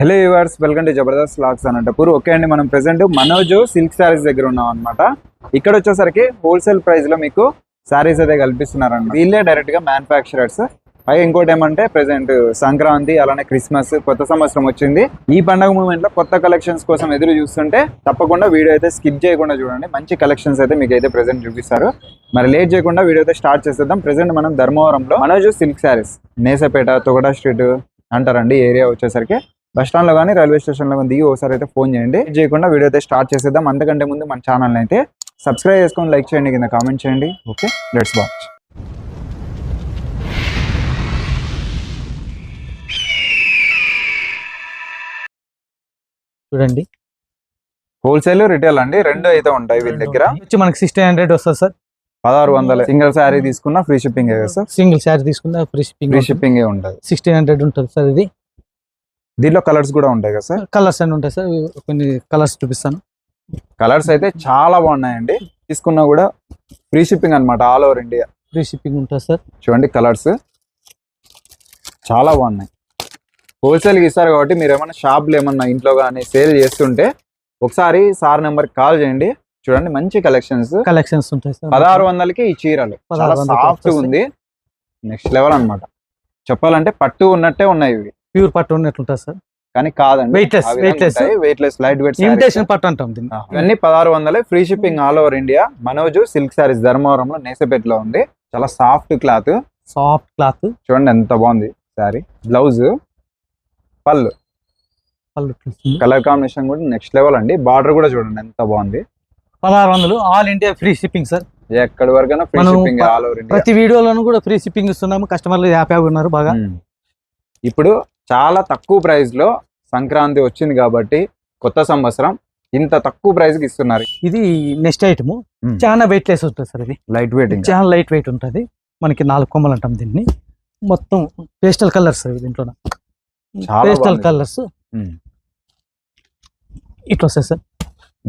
Hello viewers welcome to Jabardasth lakhs Anantapur okay అండి మనం present Manoj silk saris దగ్గర ఉన్నాం అనమాట ఇక్కడ వచ్చేసరికి హోల్సేల్ ప్రైస్లో మీకు శారీస్ అయితే కల్పిస్తున్నారండి వీళ్ళే డైరెక్ట్గా మ్యానుఫ్యాక్చరర్స్ పైగా ఇంకోటి ఏమంటే ప్రెసెంట్ సంక్రాంతి అలానే క్రిస్మస్ కొత్త సంవత్సరం వచ్చింది. ఈ పండుగ మూమెంట్లో కొత్త కలెక్షన్స్ కోసం ఎదురు చూస్తుంటే తప్పకుండా వీడియో అయితే స్కిప్ చేయకుండా చూడండి. మంచి కలెక్షన్స్ అయితే మీకు అయితే ప్రెసెంట్ చూపిస్తారు. మరి లేట్ చేయకుండా వీడియో అయితే స్టార్ట్ చేసేద్దాం. ప్రెసెంట్ మనం ధర్మవరంలో మనోజ్ సిల్క్ శారీస్ నేసపేట తొగడా స్ట్రీట్ అంటారండి ఏరియా వచ్చేసరికి. బస్ స్టాండ్లో కానీ రైల్వే స్టేషన్లో దిగి ఒకసారి అయితే ఫోన్ చేయండి. చేయకుండా వీడియో అయితే స్టార్ట్ చేసేద్దాం. అంతకంటే ముందు మన ఛానల్ అయితే సబ్స్క్రైబ్ చేసుకొని లైక్ చేయండి కింద కామెంట్ చేయండి. ఓకే లెట్స్ వాచ్ చూడండి. హోల్సేల్ రిటైల్ అండి. రెండు అయితే ఉంటాయి వీళ్ళ దగ్గర. వచ్చి మనకి సిక్స్టీన్ హండ్రెడ్ వస్తుంది సార్. పదహారు వందల. సింగిల్ శారీ తీసుకున్న free shipping sir? Single sari తీసుకున్న ఫ్రీ షిప్పింగ్ ఫ్రీ షిప్పింగ్ ఉంటుంది. సిక్స్టీన్ హండ్రెడ్ ఉంటుంది సార్ ఇది. దీంట్లో కలర్స్ కూడా ఉంటాయి కదా సార్? కలర్స్ అన్ని ఉంటాయి సార్. కొన్ని కలర్స్ చూపిస్తాను. కలర్స్ అయితే చాలా బాగున్నాయండి. తీసుకున్నా కూడా ఫ్రీ షిప్పింగ్ అన్నమాట all over India. Free shipping ఉంటుంది సార్. చూడండి కలర్స్. చాలా బాగున్నాయి. హోల్సేల్కి ఇస్తారు కాబట్టి మీరు ఏమైనా షాప్లో ఏమన్నా ఇంట్లో కానీ సేల్ చేస్తుంటే ఒకసారి సార్ నెంబర్ కాల్ చేయండి. చూడండి మంచి కలెక్షన్స్. కలెక్షన్స్ ఉంటాయి సార్. పదహారు వందలకి ఈ చీరలు. చాలా 1600 సాఫ్ట్. ఉంది. నెక్స్ట్ లెవెల్ అన్నమాట. చెప్పాలంటే పట్టు ఉన్నట్టే ఉన్నాయి ఇవి. ప్యూర్ పట్టు ఉన్నట్లుంటుంది సార్? కానీ కాదండి. Weightless, weightless. Weightless light weight imitation పట్టు అంటాం దీన్ని. ఇవన్నీ పదహారు వందలే. Free shipping all over India Manoj silk sarees ధర్మవరంలో నేసపేటలో ఉంది. చాలా సాఫ్ట్ క్లాత్ సాఫ్ట్ క్లాత్ చూడండి ఎంత బాగుంది శారీ బ్లౌజ్ పళ్ళు. పళ్ళు. కలర్ కాంబినేషన్ కూడా నెక్స్ట్ లెవెల్ అండి. బార్డర్ కూడా చూడండి ఎంత బాగుంది. పదహారు వందలు. All India free shipping sir ఎక్కడి వరకైనా free shipping all over India ప్రతి వీడియోలోనూ కూడా ఫ్రీ షిప్పింగ్ ఇస్తున్నాము. కస్టమర్లు హ్యాపీ ఉన్నారు బాగా. ఇప్పుడు చాలా తక్కువ ప్రైస్లో సంక్రాంతి వచ్చింది కాబట్టి కొత్త సంవత్సరం ఇంత తక్కువ ప్రైస్కి ఇస్తున్నారు. ఇది నెక్స్ట్ ఐటమ్. చాలా వెయిట్ లెస్ ఉంటుంది సార్ ఇది. లైట్ వెయిటింగ్ చాలా లైట్ వెయిట్ ఉంటుంది. మనకి నాలుగు కొమ్మలు అంటాం దీన్ని. మొత్తం పేస్టల్ కలర్స్ దీంట్లో పేస్టల్. కలర్స్ ఇట్లా వస్తాయి సార్.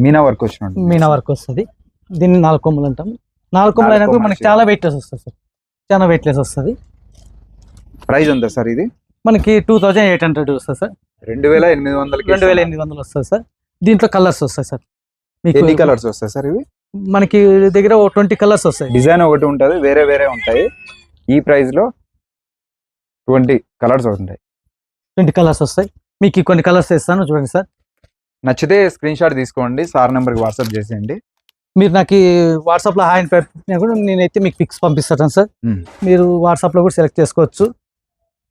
మీనా వర్క్ వచ్చినట్టు. మీనా వర్క్ వస్తుంది. దీన్ని నాలుగు కొమ్మలు అంటాం. నాలుగు కొమ్మలు అయినా మనకి చాలా వెయిట్ లెస్ వస్తుంది సార్. చాలా వెయిట్ లెస్ వస్తుంది. ప్రైస్ ఎంత సార్ ఇది? మనకి టూ థౌజండ్ ఎయిట్ హండ్రెడ్ వస్తుంది సార్. రెండు వేల ఎనిమిది వందలకి రెండు వేల ఎనిమిది వందలు వస్తుంది సార్. దీంట్లో కలర్స్ వస్తాయి సార్. మీకు ఎన్ని కలర్స్ వస్తాయి సార్ ఇవి? మనకి దగ్గర ట్వంటీ కలర్స్ వస్తాయి. డిజైన్ ఒకటి ఉంటుంది వేరే వేరే ఉంటాయి. ఈ ప్రైస్లో ట్వంటీ కలర్స్ ఉంటాయి. ట్వంటీ కలర్స్ వస్తాయి. మీకు కొన్ని కలర్స్ ఇస్తాను చూడండి సార్. నచ్చితే స్క్రీన్ షాట్ తీసుకోండి సార్ నెంబర్కి వాట్సాప్ చేసేయండి. మీరు నాకు వాట్సాప్లో హాయ్ అని పెట్టినా కూడా నేనైతే మీకు పిక్స్ పంపిస్తాను సార్. మీరు వాట్సాప్లో కూడా సెలెక్ట్ చేసుకోవచ్చు.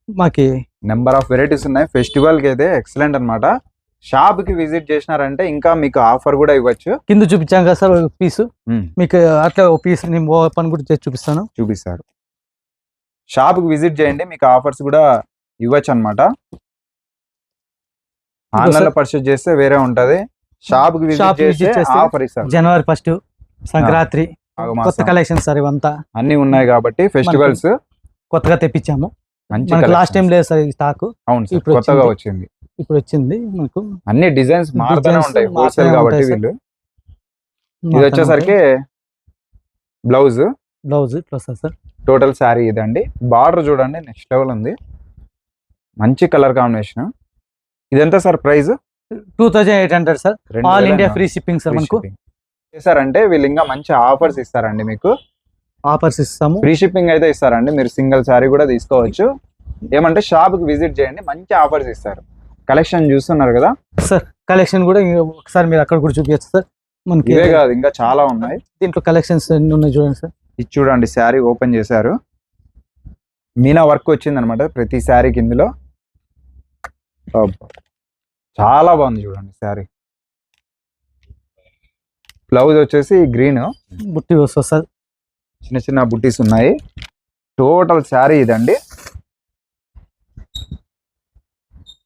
మాకి నెంబర్ ఆఫ్ వెరైటీస్ ఉన్నాయి. ఫెస్టివల్కి అయితే ఎక్సలెంట్ అనమాట షాప్కి విజిట్ చేసినారంటే ఇంకా మీకు ఆఫర్ కూడా ఇవ్వచ్చు. కింద చూపించాం కదా సార్ పీసు మీకు అట్లా ఒక పీస్ నేను ఓపెన్ కూడా చేసి చూపిస్తాను. చూపిస్తారు. షాప్కి విజిట్ చేయండి మీకు ఆఫర్స్ కూడా ఇవ్వచ్చు అనమాట ఆన్లైన్లో పర్చేస్ చేస్తే వేరే ఉంటది. షాప్కి విజిట్ చేస్తే ఆఫర్ ఇస్తారు. జనవరి ఫస్ట్ సంక్రాంతి. కొత్త కలెక్షన్ సార్ ఇవంతా. అన్ని ఉన్నాయి కాబట్టి ఫెస్టివల్స్ కొత్తగా తెప్పించాము. మంచి లాస్ట్ టైం. లేదు సార్ ఈ స్టాక్ అవును సార్ కొత్తగా వచ్చింది. ఇప్పుడు వచ్చింది మనకు. అన్ని డిజైన్స్ మారుతూనే ఉంటాయి హోల్సేల్ కాబట్టి. వీళ్ళు. ఇది వచ్చేసరికి బ్లౌజ్. బ్లౌజ్ ఇట్లా వస్తుంది సార్? టోటల్ శారీ ఇదండి. బార్డర్ చూడండి నెక్స్ట్ లెవెల్ ఉంది. మంచి కలర్ కాంబినేషన్. ఇదెంత sir price? Two thousand eight hundred sir. All India free shipping sir మనకు. చేశారంటే వీళ్ళు ఇంకా మంచి ఆఫర్స్ ఇస్తారండి మీకు. ఆఫర్స్ ఇస్తాము. ఫ్రీ షిప్పింగ్ అయితే ఇస్తారండి. మీరు సింగిల్ శారీ కూడా తీసుకోవచ్చు. ఏమంటే షాప్కి విజిట్ చేయండి. మంచి ఆఫర్స్ ఇస్తారు. కలెక్షన్ చూస్తున్నారు కదా? సార్ కలెక్షన్ కూడా ఒకసారి మీరు అక్కడ కూడా చూపించచ్చు సార్ మనకి ఇవే కాదు ఇంకా చాలా ఉన్నాయి. దీంట్లో కలెక్షన్స్ ఎన్ని ఉన్నాయి చూడండి సార్ ఇది చూడండి శారీ ఓపెన్ చేశారు. మీనా వర్క్ వచ్చింది అనమాట ప్రతి శారీకి ఇందులో. చాలా బాగుంది చూడండి శారీ. బ్లౌజ్ వచ్చేసి గ్రీన్ బుట్టి వస్తుంది సార్ చిన్న చిన్న బుట్టీస్ ఉన్నాయి. టోటల్ శారీ ఇదండి.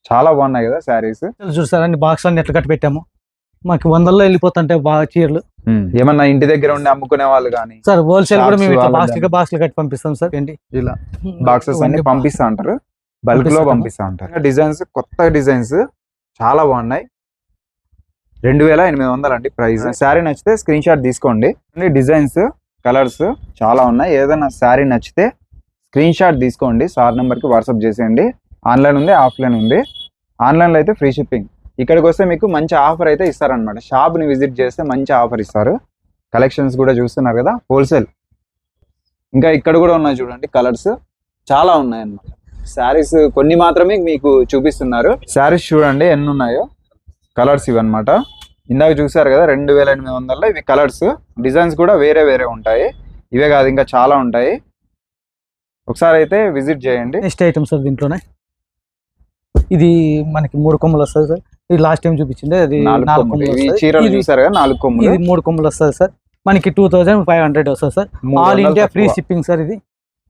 చాలా బాగున్నాయి కదా శారీస్. అన్ని బాక్స్ అన్ని ఎట్లా కట్టి పెట్టాము మాకు వందల్లో వెళ్ళిపోతుంటాయి బాగా చీరలు. ఏమన్నా ఇంటి దగ్గర ఉండి అమ్ముకునే వాళ్ళు కానీ సార్ హోల్సేల్ కూడా మేము ఇట్లా బాక్స్ కట్టి పంపిస్తాం సార్. ఏంటి? ఇలా బాక్సెస్ అన్ని పంపిస్తా ఉంటారు బల్క్లో పంపిస్తా ఉంటారు డిజైన్స్ కొత్త డిజైన్స్ చాలా బాగున్నాయి. రెండు వేల ఎనిమిది వందలు అండి ప్రైస్. శారీ నచ్చితే స్క్రీన్ షాట్ తీసుకోండి. డిజైన్స్ కలర్స్ చాలా ఉన్నాయి. ఏదైనా శారీ నచ్చితే స్క్రీన్ షాట్ తీసుకోండి. సార్ నెంబర్కి వాట్సాప్ చేసేయండి. ఆన్లైన్ ఉంది ఆఫ్లైన్ ఉంది. ఆన్లైన్లో అయితే ఫ్రీ షిప్పింగ్. ఇక్కడికి వస్తే మీకు మంచి ఆఫర్ అయితే ఇస్తారనమాట షాప్ని విజిట్ చేస్తే మంచి ఆఫర్ ఇస్తారు. కలెక్షన్స్ కూడా చూస్తున్నారు కదా హోల్సేల్. ఇంకా ఇక్కడ కూడా ఉన్నాయి చూడండి కలర్స్. చాలా ఉన్నాయి అన్నమాట శారీస్ కొన్ని మాత్రమే మీకు చూపిస్తున్నారు. శారీస్ చూడండి ఎన్ని ఉన్నాయో. కలర్స్ ఇవన్నమాట. ఇందాక చూసారు కదా రెండు వేల ఎనిమిది వందల్లో ఇవి కలర్స్. డిజైన్స్ కూడా వేరే వేరే ఉంటాయి. ఇవే కాదు ఇంకా చాలా ఉంటాయి. ఒకసారి అయితే విజిట్ చేయండి. నెక్స్ట్ ఐటమ్ సార్ దీంట్లోనే? ఇది మనకి మూడు కొమ్మలు వస్తుంది సార్. ఇది లాస్ట్ టైం చూపించింది అది నాలుగు కొమ్ములు. చీరలు చూసారు కదా నాలుగు కొమ్ములు? ఇది మూడు కొమ్మలు వస్తుంది సార్. మనకి టూ థౌజండ్ ఫైవ్ హండ్రెడ్ వస్తుంది sir. All India free. Shipping sir ఇది.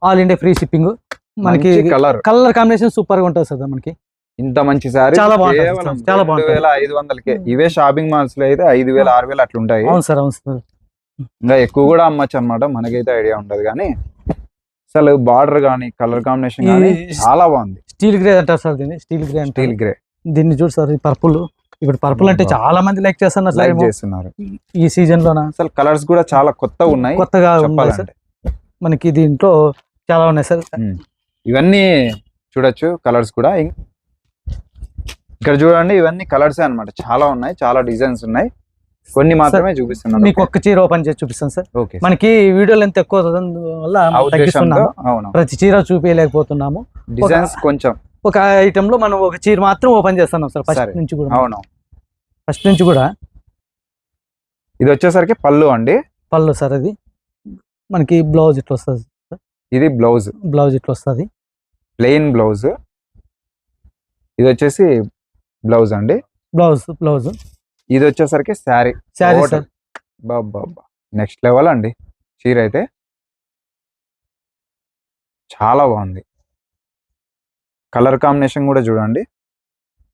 All India free shipping. మనకి కలర్. కలర్ కాంబినేషన్ సూపర్గా ఉంటుంది సార్ మనకి. ఇంత మంచి సారీ. చాలా బాగుంటది, చాలా బాగుంటది. ఐదు వందలకే. ఇవే షాపింగ్ మాల్స్లో అయితే ఐదు వేల ఆరు వేలు అట్లా ఉంటాయి అవును సార్ అవును సార్. ఇంకా ఎక్కువ కూడా అమ్మచ్చు అనమాట మనకైతే ఐడియా ఉండదు కానీ అసలు బార్డర్ కానీ కలర్ కాంబినేషన్ కానీ ఈ- చాలా బాగుంది. స్టీల్ గ్రే అంటారు సార్ దీన్ని. Steel grey steel grey. దీన్ని చూడు సార్ పర్పుల్. ఇప్పుడు పర్పుల్ అంటే బాగుంది. చాలా మంది లైక్ చేస్తున్నారు లైక్. చేస్తున్నారు. ఈ సీజన్ లోన అసలు కలర్స్ కూడా చాలా కొత్తగా ఉన్నాయి. కొత్తగా ఉన్నాయి సార్. మనకి దీంట్లో చాలా ఉన్నాయి సార్. ఉమ్. ఇవన్నీ చూడొచ్చు కలర్స్ కూడా. ఇక్కడ చూడండి ఇవన్నీ కలర్స్ అన్నమాట. చాలా ఉన్నాయి చాలా డిజైన్స్ ఉన్నాయి. కొన్ని మాత్రమే చూపిస్తున్నాను. మీకు ఒక్క చీర ఓపెన్ చేసి చూపిస్తాను సార్ ఓకే మనకి వీడియో లెంత్ ఎక్కువ వల్ల తగ్గిస్తున్నాము. ప్రతి చీర చూపించలేకపోతున్నాము. డిజైన్స్ కొంచెం. ఒక ఐటమ్లో మనం ఒక చీర మాత్రం ఓపెన్ చేస్తున్నాం సార్ సరే. ఫస్ట్ నుంచి కూడా. అవును. ఫస్ట్ నుంచి కూడా. ఇది వచ్చేసరికి పళ్ళు అండి. పళ్ళు సార్ అది. మనకి బ్లౌజ్ ఇట్లా వస్తుంది ఇది బ్లౌజ్ బ్లౌజ్ ఇట్లా వస్తుంది. ప్లెయిన్ బ్లౌజ్ ఇది వచ్చేసి బ్లౌజ్ అండి. బ్లౌజ్ బ్లౌజ్ ఇది వచ్చేసరికి శారీ. శారీ బాబా నెక్స్ట్ లెవెల్ అండి. చీర అయితే చాలా బాగుంది. కలర్ కాంబినేషన్ కూడా చూడండి.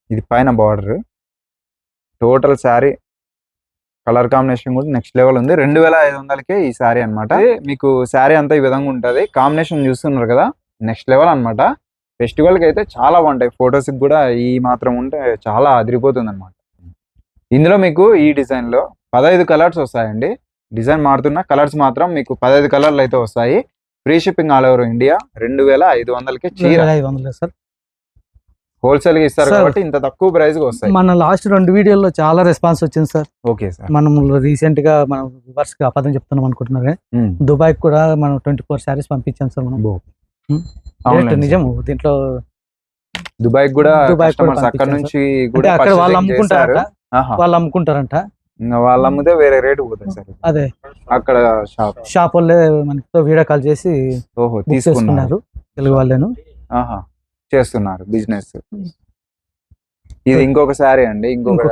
ఇది పైన border total sari colour combination కూడా నెక్స్ట్ లెవెల్ ఉంది. రెండు వేల ఐదు వందలకే ఈ శారీ అనమాట మీకు శారీ అంతా ఈ విధంగా ఉంటుంది. కాంబినేషన్ చూస్తున్నారు కదా. నెక్స్ట్ లెవెల్ అనమాట ఫెస్టివల్కి అయితే చాలా బాగుంటాయి. ఫొటోస్కి కూడా ఈ మాత్రం ఉంటే చాలా అదిరిపోతుంది అనమాట ఇందులో మీకు ఈ డిజైన్లో పదహైదు కలర్స్ వస్తాయండి. డిజైన్ మారుతున్న కలర్స్ మాత్రం మీకు పదహైదు కలర్లు అయితే వస్తాయి. Free shipping all over India రెండు వేల ఐదు వందలకి చీర. ఐదు వందలు సార్. హోల్సేల్గా ఇస్తారు. కాబట్టి ఇంత తక్కువ ప్రైస్కి వస్తాయి. మన లాస్ట్ రెండు వీడియోల్లో చాలా రెస్పాన్స్ వచ్చింది సార్. Okay sir. మనం రీసెంట్గా మనం రివర్స్గా అబద్ధం చెప్తున్నాం అనుకుంటున్నారు. దుబాయ్ కూడా మనం ట్వంటీ ఫోర్ శారీస్ పంపించాం సార్ మనం. నిజం దీంట్లో దుబాయ్ కూడా దుబాయ్ అక్కడ నుంచి కూడా అక్కడ వాళ్ళు. ఆహా. వాళ్ళు అమ్ముకుంటారంట. వాళ్ళు అమ్మితే వేరే రేటు పోతుంది సార్. అదే. అక్కడ షాప్. షాప్ వాళ్ళే మనతో వీడియో కాల్ చేసి ఓహో తీసుకున్నారు. తెలుగు వాళ్ళేను. ఆహా చేస్తున్నారు బిజినెస్. ఇది ఇంకొక శారీ అండి ఇంకొక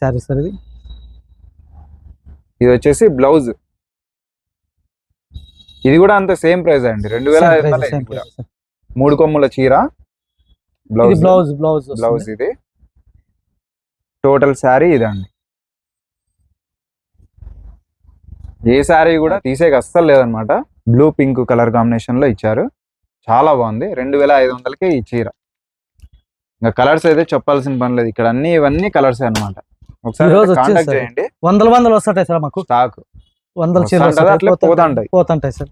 శారీ సార్ ఇది. ఇది వచ్చేసి బ్లౌజ్. ఇది కూడా అంత సేమ్ ప్రైస్ అండి రెండు వేల. మూడు కొమ్ముల చీర బ్లౌజ్. బ్లౌజ్ బ్లౌజ్ ఇది. టోటల్ శారీ ఇదండి. ఏ శారీ కూడా తీసేకి అస్సలు లేదనమాట. బ్లూ పింక్ కలర్ కాంబినేషన్లో ఇచ్చారు. చాలా బాగుంది. రెండు వేల ఐదు వందలకే ఈ చీర. ఇంకా కలర్స్ అయితే చెప్పాల్సిన పని లేదు. ఇక్కడ అన్ని ఇవన్నీ కలర్స్ అన్నమాట ఒకసారి కాంటాక్ట్. చేయండి. వందల వందలు వస్తుంటాయి సార్ మాకు? స్టాక్ వందల చీరలు. పోతుంటాయి సార్.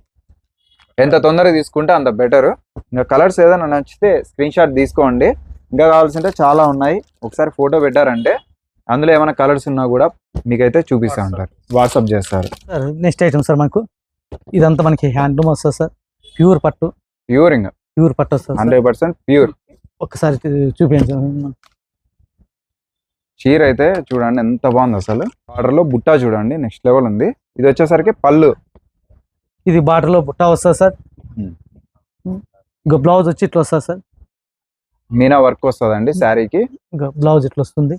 ఎంత తొందరగా తీసుకుంటే అంత బెటర్. ఇంకా కలర్స్ ఏదైనా నచ్చితే స్క్రీన్ షాట్ తీసుకోండి. ఇంకా కావాల్సింటే చాలా ఉన్నాయి. ఒకసారి ఫోటో పెట్టారంటే అందులో ఏమైనా కలర్స్ ఉన్నా కూడా మీకైతే చూపిస్తూ ఉంటారు. వాట్సాప్ చేస్తారు. సార్ నెక్స్ట్ ఐటమ్ సార్ మనకు ఇదంతా మనకి హ్యాండ్లూమ్ వస్తుంది సార్. ప్యూర్ పట్టు. ప్యూర్ ఇంకా. ప్యూర్ పట్టు వస్తుంది సార్. Hundred percent pure. ఒక్కసారి చూ- చూపించండి చీర అయితే చూడండి ఎంత బాగుంది అసలు. ఆర్డర్లో బుట్టా చూడండి నెక్స్ట్ లెవెల్ ఉంది. ఇది వచ్చేసరికి పళ్ళు. ఇది బార్డర్లో బుట్ట వస్తుంది సార్. Hmm. ఇంకా బ్లౌజ్ వచ్చి ఇట్లా వస్తుంది సార్. మీనా వర్క్ వస్తుందండి శారీకి? బ్లౌజ్ ఇట్లా వస్తుంది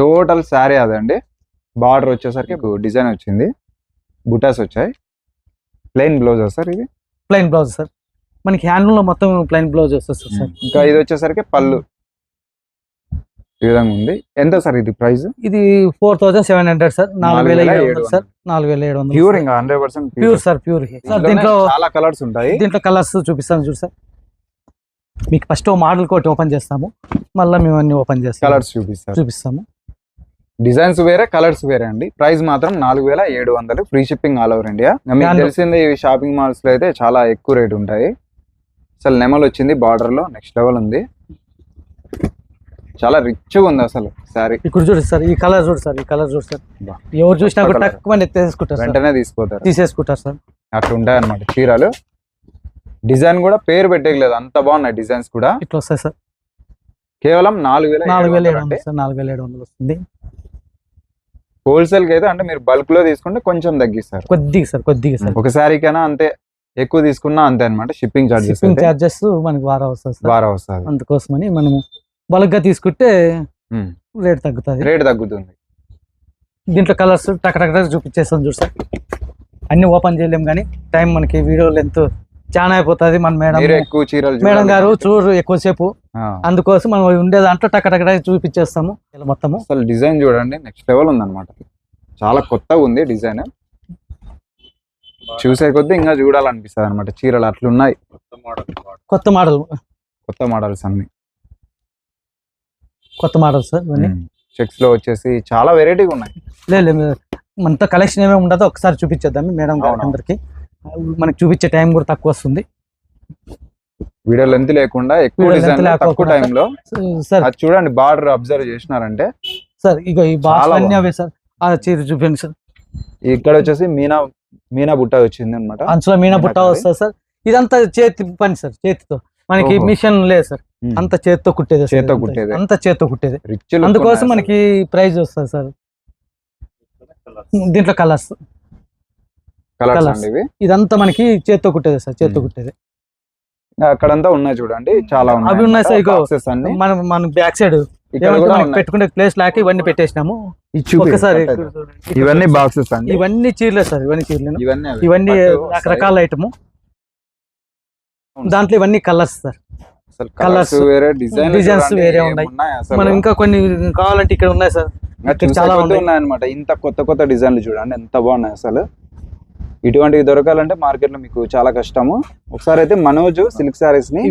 టోటల్ శారీ అదండి. బార్డర్ వచ్చేసరికి డిజైన్ వచ్చింది. బుటాస్ వచ్చాయి. ప్లెయిన్ బ్లౌజ్ సార్ ఇది? Plain blouse sir. మనకి హ్యాండ్లూమ్లో మొత్తం ప్లెయిన్ బ్లౌజ్ వస్తుంది సార్. ఇంకా ఇది వచ్చేసరికి పళ్ళు. ఈ విధంగా ఉంది. ఎంత సార్ ఇది ప్రైస్ ఇది four thousand seven hundred sir. నాలుగు వేల ఏడు వందలు సార్. నాలుగు వేల ఏడు వందలు ప్యూర్ ఇంకా hundred percent pure sir pure sir దీంట్లో చాలా కలర్స్ ఉంటాయి. దీంట్లో కలర్స్ చూపిస్తాను చూడు సార్. మీకు ఫస్ట్ మోడల్ కోటి ఓపెన్ చేస్తాము. మళ్ళీ మేము అన్ని ఓపెన్ చేస్తాం కలర్స్ చూపిస్తారు చూపిస్తాము. డిజైన్స్ వేరే కలర్స్ వేరే అండి. ప్రైస్ మాత్రం నాలుగు వేల ఏడు వందలు. Free shipping all over India మీకు తెలిసింది ఈ షాపింగ్ మాల్స్లో అయితే చాలా ఎక్కువ రేట్ ఉంటాయి. అసలు నెమల్ వచ్చింది బార్డర్లో. నెక్స్ట్ లెవెల్ ఉంది. చాలా రిచ్గా ఉంది అసలు శారీ ఇక్కడ చూడు సార్ ఈ కలర్ చూడు సార్ ఈ కలర్ చూడు సార్. ఎవరు చూసినా కూడా. తక్కువ ఎత్తేసుకుంటారు సార్. వెంటనే తీసుకోతారు. తీసేసుకుంటారు సార్. అట్లా ఉంటాయి అనమాట చీరలు. డిజైన్ కూడా పేరు పెట్టలేదు అంత బాగున్నాయి డిజైన్స్ కూడా. ఇట్లా వస్తాయి సార్. కేవలం నాలుగు వేల నాలుగు వేల ఏడు వందలు సార్ నాలుగు వేల ఏడు వందలు వస్తుంది. హోల్సేల్కి అయితే అంటే మీరు బల్క్లో తీసుకుంటే కొంచెం తగ్గిస్తారు. కొద్దిగా సార్ కొద్దిగా సార్. ఒక శారీకైనా అంతే ఎక్కువ తీసుకున్నా అంతే అనమాట షిప్పింగ్ చార్జెస్ షిప్పింగ్ చార్జెస్ మనకి వారం వస్తుంది సార్. బాగా వస్తుంది. అందుకోసమని మనము బల్క్గా తీసుకుంటే రేట్ తగ్గుతుంది. రేట్ తగ్గుతుంది. దీంట్లో కలర్స్ టక్ టక్ టక్ చూపించేస్తాం చూడు సార్. అన్ని ఓపెన్ చేయలేం కానీ టైం మనకి వీడియో లెంత్ చాలా అయిపోతుంది. మన మేడం మీరు ఎక్కువ చీరలు మేడం గారు. చూడరు ఎక్కువసేపు. అందుకోసం మనం ఉండే దాంట్లో టక్ టక్ టక్ చూపించేస్తాము. ఇలా మొత్తము. అసలు డిజైన్ చూడండి నెక్స్ట్ లెవెల్ ఉంది అనమాట చాలా కొత్తగా ఉంది డిజైన్. చూసే కొద్దీ ఇంకా చూడాలనిపిస్తుంది అనమాట చీరలు అట్లున్నాయి. కొత్త మోడల్. కొత్త మోడల్స్ అన్ని. కొత్త మోడల్ సార్ ఇవన్నీ. చెక్స్లో వచ్చేసి చాలా వెరైటీగా ఉన్నాయి. లేదు మనతో కలెక్షన్ ఏమేమి ఉండదో ఒకసారి చూపించేద్దాం మేడం అవును. అందరికి. మనకి చూపించే టైం కూడా తక్కువ వస్తుంది. వీడియో లెంత్ లేకుండా ఎక్కువ డిజైన్ తక్కువ టైంలో సార్ అది చూడండి బార్డర్ అబ్జర్వ్ చేసినారంటే. సార్ ఇగో ఈ అన్ని. అవే సార్. ఆ చీర చూపించండి సార్. ఇక్కడ వచ్చేసి మీనా మీనా బుట్ట వచ్చింది అనమాట అంచులో మీనా బుట్ట. వస్తుంది సార్. ఇదంతా చేతి పని సార్ చేతితో. మనకి. మిషన్ లేదు సార్ అంత చేతితో కుట్టేది చేత్తో. కుట్టేదే. అంత చేతితో కుట్టేది అందుకోసం మనకి ప్రైజ్ వస్తుంది సార్ దీంట్లో కలర్స్ కలర్స్ ఇదంతా మనకి చేత్తో కుట్టేది సార్ చేత్తో. కుట్టేది అక్కడంతా ఉన్నాయి చూడండి చాలా ఉన్నాయి అవి ఉన్నాయి సార్, మనం మనం బ్యాక్ సైడ్. పెట్టుకునే ప్లేస్ లేక ఇవన్నీ పెట్టేసినాము ఒకసారి. ఇవన్నీ బాక్సెస్ అండి ఇవన్నీ చీరలే సార్ ఇవన్నీ చీరలు ఇవన్నీ. రకరకాల ఐటమ్. దాంట్లో ఇవన్నీ కలర్స్ సార్ colours వేరే డిజైన్ designs వేరే ఉన్నాయి. మనం ఇంకా కొన్ని కావాలంటే ఇక్కడ ఉన్నాయి సార్ చాలా ఉన్నాయి. అనమాట ఇంత కొత్త కొత్త డిజైన్లు చూడండి ఎంత బాగున్నాయి అసలు. ఇటువంటివి దొరకాలంటే మార్కెట్లో మీకు చాలా కష్టము. ఒకసారి అయితే మనోజ్ సిల్క్ సారీస్ని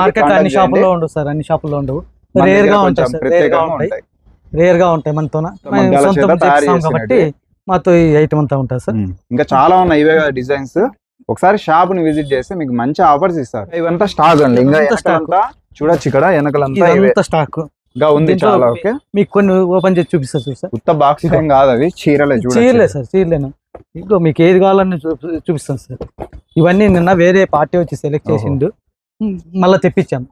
మార్కెట్ అన్ని. షాపుల్లో ఉండవు సార్ అన్ని షాపుల్లో ఉండవు. రేర్గా ఉంటాయి రేర్గా ప్రత్యేకంగా ఉంటాయి. ఉంటాయి. రేర్గా ఉంటాయి కాబట్టి చేసినవి. మాతో ఈ ఐటమ్ అంతా ఉంటుంది సార్. ఇంకా చాలా ఉన్నాయి ఇవే డిజైన్స్. ఒకసారి షాప్ని విజిట్ చేస్తే మీకు మంచి ఆఫర్స్ ఇస్తారు. ఇవంతా స్టాక్ అండి. ఇంకా. వెనకాలంతా చూడొచ్చు ఇక్కడ వెనకలంతా స్టాక్. ఇంకా ఉంది చాలా ఓకే. మీకు కొన్ని ఓపెన్ చేసి చూపిస్తా చూసారు ఉత్త బాక్స్ ఏం కాదు అవి చీరలే చీరలే సార్ చీరలేను? ఇంకో మీకు ఏది కావాలని చూపిస్తాను సార్. ఇవన్నీ నిన్న వేరే పార్టీ వచ్చి సెలెక్ట్. చేసిండు. మళ్ళా తెప్పించాము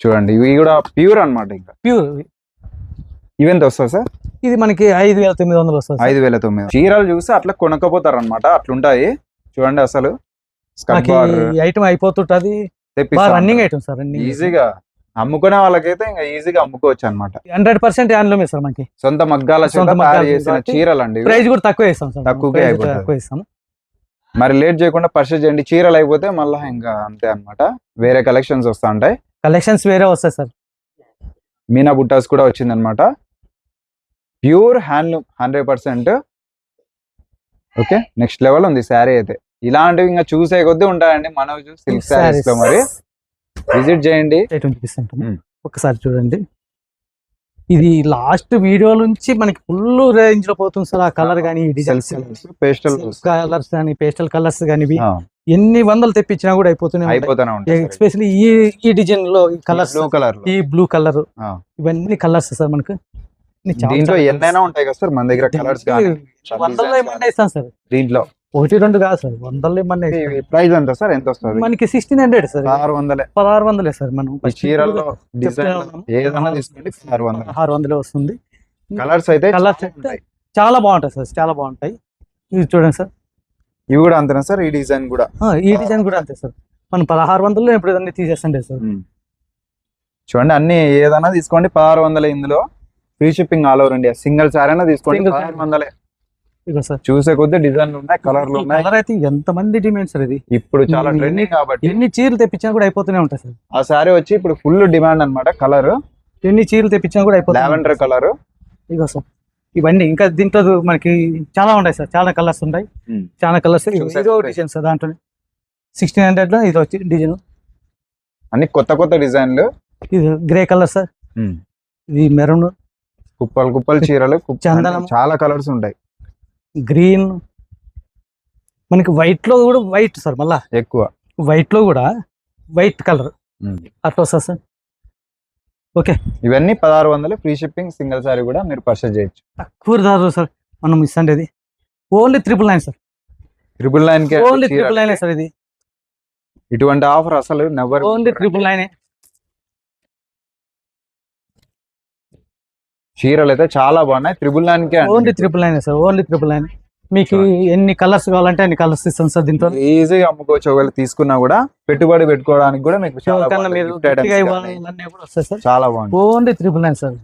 చూడండి ఇవి కూడా ప్యూర్ అన్నమాట ఇంకా. ప్యూర్ ఇవెంత వస్తుంది సార్? ఇది మనకి ఐదు వేల తొమ్మిది వందలు వస్తుంది. ఐదు వేల తొమ్మిది చీరలు చూసి అట్లా కొనకపోతారు అనమాట అట్లుంటాయి. చూడండి అసలు. ఐటమ్ అయిపోతుంటది. రన్నింగ్ ఐటమ్ సార్ ఈజీగా. అమ్ముకునే వాళ్ళకైతే ఇంకా ఈజీగా అమ్ముకోవచ్చు అనమాట హండ్రెడ్ పర్సెంట్ హ్యాండ్లూమే సార్ మనకి. సొంత మగ్గాల చేసిన చీరలు అండి. ప్రైస్ కూడా తక్కువ ఇస్తాం సార్. అయిపోతుంది. తక్కువ ఇస్తాము మరి లేట్ చేయకుండా పర్చేజ్ చేయండి. చీరలు అయిపోతే మళ్ళీ ఇంకా అంతే అన్నమాట. వేరే కలెక్షన్స్ వస్తా ఉంటాయి. కలెక్షన్స్ వేరే వస్తాయి సార్. మీనా బుట్టాస్ కూడా వచ్చింది అనమాట pure handloom hundred percent. Okay next level ఉంది శారీ అయితే. ఇలాంటివి ఇంకా చూసే కొద్దీ ఉంటాయండి మన సిల్క్ శారీస్లో మరి. విజిట్ చేయండి. ఒకసారి చూడండి. ఇది లాస్ట్ వీడియో నుంచి మనకి ఫుల్ రేంజ్లో పోతుంది సార్ ఆ కలర్ కానీ పేస్టల్ కలర్స్ కానీ పేస్టల్ కలర్స్ కానీ ఎన్ని వందలు తెప్పించినా కూడా అయిపోతూనే అయిపోతానే ఉంటాయి ఎస్పెషల్లీ ఈ ఈ డిజైన్లో కలర్స్ కలర్ ఈ బ్లూ కలర్. ఇవన్నీ కలర్స్ సార్ మనకు. దీంట్లో ఎన్నైనా ఉంటాయి కదా సార్? మన దగ్గర కలర్స్ వందల్లో ఏమన్నా ఇస్తాం సార్? దీంట్లో. ఒకటి రెండు కాదు సార్ వందల్లో ఏమన్నా. ప్రైస్ ఎంత సార్? ఎంత వస్తుంది? మనకి సిక్స్టీన్ హండ్రెడ్ సార్ ఆరు వందలే. పదహారు వందలే సార్ మనం. చీరల్లో. ఏదైనా తీసుకోండి ఆరు వందలు. ఆరు వందలే వస్తుంది. కలర్స్ అయితే Colours చాలా బాగుంటాయి సార్ చాలా బాగుంటాయి. ఇది చూడండి సార్. ఇవి కూడా అంతేనా సార్? ఈ డిజైన్ కూడా? ఈ డిజైన్ కూడా అంతే సార్. మనం పదహారు వందలు ఇప్పుడు అన్ని తీసేసండి సార్ చూడండి అన్ని ఏదైనా తీసుకోండి. పదహారు వందల ఇందులో. Free shipping all over India single sari అయినా తీసుకోండి. వందలే. చూసే కొద్దీ డిజైన్లు ఉన్నాయి కలర్లు ఉన్నాయి. కలర్ అయితే ఎంత మంది డిమాండ్ సార్ ఇది? ఇప్పుడు చాలా ట్రెండింగ్ కాబట్టి ఎన్ని చీరలు తెప్పించినా కూడా అయిపోతూనే ఉంటాయి సార్. ఆ సారీ వచ్చి ఇప్పుడు ఫుల్ డిమాండ్ అన్నమాట కలర్ ఎన్ని చీరలు తెప్పించినా కూడా అయిపోతుంది లావెండర్ కలర్ ఇగో సార్. ఇవన్నీ ఇంకా దీంట్లో మనకి చాలా ఉంటాయి సార్. చాలా కలర్స్ ఉంటాయి. చాలా కలర్స్ ఇదో. డిజైన్ సార్ దాంట్లో సిక్స్టీన్ హండ్రెడ్లో ఇది వచ్చి డిజైన్ అన్ని కొత్త కొత్త డిజైన్లు. ఇది గ్రే కలర్ సార్. ఇది మెరూన్ కుప్పలు కుప్పలు చీరలు చందనం. చాలా కలర్స్ ఉంటాయి. గ్రీన్. మనకి వైట్లో కూడా వైట్ సార్ మళ్ళా? ఎక్కువ. వైట్లో కూడా వైట్ కలర్. అట్లా వస్తుంది సార్. ఇవన్నీ పదహారు వందలు ఫ్రీ షిప్పింగ్ సింగిల్ సారీ కూడా మీరు పర్చేజ్ చేయొచ్చు. తక్కువ ధర సార్ మనం ఇస్తుండేది. Only triple nine sir. Triple నైన్కి ఓన్లీ ట్రిపుల్ నైన్ సార్ ఇది. ఇటువంటి ఆఫర్ అసలు నెవర్ ఓన్లీ ట్రిపుల్ నైన్ చీరలు అయితే చాలా బాగున్నాయి. త్రిబుల్ నైన్కి only triple nine sir? Only triple nine మీకు ఎన్ని కలర్స్ కావాలంటే అన్ని కలర్స్ ఇస్తాం సార్ దీంట్లో ఈజీగా అమ్ముకోవచ్చు ఒకవేళ తీసుకున్నా కూడా. పెట్టుబడి పెట్టుకోవడానికి కూడా మీకు చాలా బాగుంది. Only triple nine sir.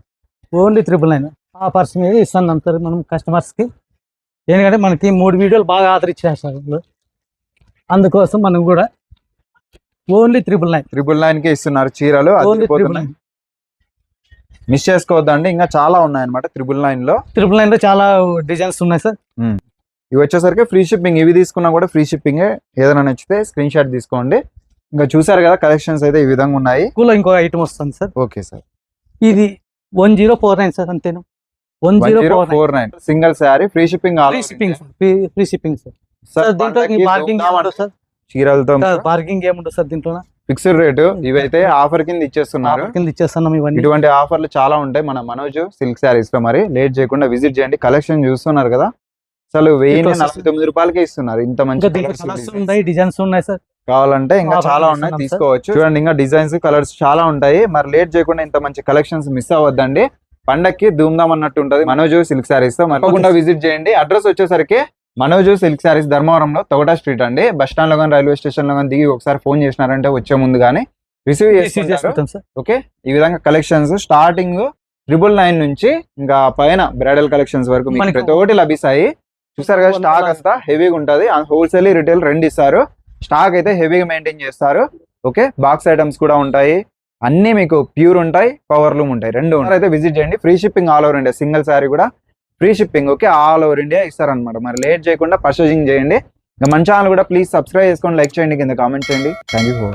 Only triple nine ఆ పర్సన్ మీద ఇస్తాను అంటారు మనం customers కి. ఎందుకంటే మనకి మూడు వీడియోలు బాగా ఆదరించారు సార్. అందుకోసం మనం కూడా ఓన్లీ త్రిపుల్ నైన్ త్రిబుల్ నైన్కి ఇస్తున్నారు చీరలు. ఓన్లీ అదిరిపోతున్నాయి. నైన్ మిస్ చేసుకోవద్దండి. ఇంకా చాలా ఉన్నాయి అనమాట త్రిబుల్ నైన్లో. త్రిపుల్ నైన్లో చాలా డిజైన్స్ ఉన్నాయి సార్. ఇవి వచ్చేసరికి ఫ్రీ షిప్పింగ్. ఇవి తీసుకున్నా కూడా ఫ్రీ షిప్పింగ్ ఏదైనా నచ్చితే స్క్రీన్ షాట్ తీసుకోండి. ఇంకా చూసారు కదా కలెక్షన్స్ అయితే ఈ విధంగా ఉన్నాయి. ఇంకో ఐటమ్ వస్తుంది సార్. Okay sir. ఇది one zero four nine sir అంతేను? One zero four nine. Single sari free shipping free shipping free shipping sir. Sir దీంట్లో సార్? చీరలతో బార్గింగ్ ఏముండదు సార్ దీంట్లో ఫిక్స్డ్ రేటు ఇవైతే ఆఫర్ కింద ఇచ్చేస్తున్నారు. కింద ఇచ్చేస్తున్నాం ఇవన్నీ. ఇటువంటి ఆఫర్లు చాలా ఉంటాయి. మన మనోజ్ సిల్క్ శారీస్లో మరి లేట్ చేయకుండా విజిట్ చేయండి. కలెక్షన్ చూస్తున్నారు కదా. అసలు వెయ్యి నలభై తొమ్మిది రూపాయలకే ఇస్తున్నారు ఇంత మంచి డిజైన్స్ ఉన్నాయి సార్. కావాలంటే ఇంకా చాలా ఉన్నాయి. తీసుకోవచ్చు. చూడండి ఇంకా డిజైన్స్ కలర్స్ చాలా ఉంటాయి. మరి లేట్ చేయకుండా ఇంత మంచి కలెక్షన్స్ మిస్ అవ్వద్దండి. పండక్కి ధూమ్ధామ్ అన్నట్టు ఉంటది. మనోజ్ సిల్క్ శారీస్తో తప్పకుండా విజిట్ చేయండి. అడ్రస్ వచ్చేసరికి మనోజ్ సిల్క్ శారీస్ ధర్మవరంలో తొగటా స్ట్రీట్ అండి. బస్ స్టాండ్లో కానీ రైల్వే స్టేషన్లో కానీ దిగి ఒకసారి ఫోన్ చేసినారంటే వచ్చే ముందు కానీ రిసీవ్ సార్. ఓకే? ఈ విధంగా కలెక్షన్స్ స్టార్టింగ్ ట్రిపుల్ నైన్ నుంచి ఇంకా పైన బ్రైడల్ కలెక్షన్స్ వరకు మీకు ప్రతి ఒక్కటి లభిస్తాయి. చూసారు కదా స్టాక్ అంతా హెవీగా ఉంటది. హోల్సేల్ రిటైల్ రెండు ఇస్తారు. స్టాక్ అయితే హెవీగా మెయింటైన్ చేస్తారు. ఓకే? బాక్స్ ఐటమ్స్ కూడా ఉంటాయి. అన్ని మీకు ప్యూర్ ఉంటాయి పవర్ లూమ్ ఉంటాయి. రెండు ఉంటాయి. అయితే విజిట్ చేయండి free shipping all over India single sari కూడా free shipping okay all over India ఇస్తారనమాట మరి లేట్ చేయకుండా పర్చేసింగ్ చేయండి. ఇంకా మన ఛానల్ కూడా ప్లీజ్ సబ్స్క్రైబ్ చేసుకోండి లైక్ చేయండి. కింద కామెంట్ చేయండి. Thank you for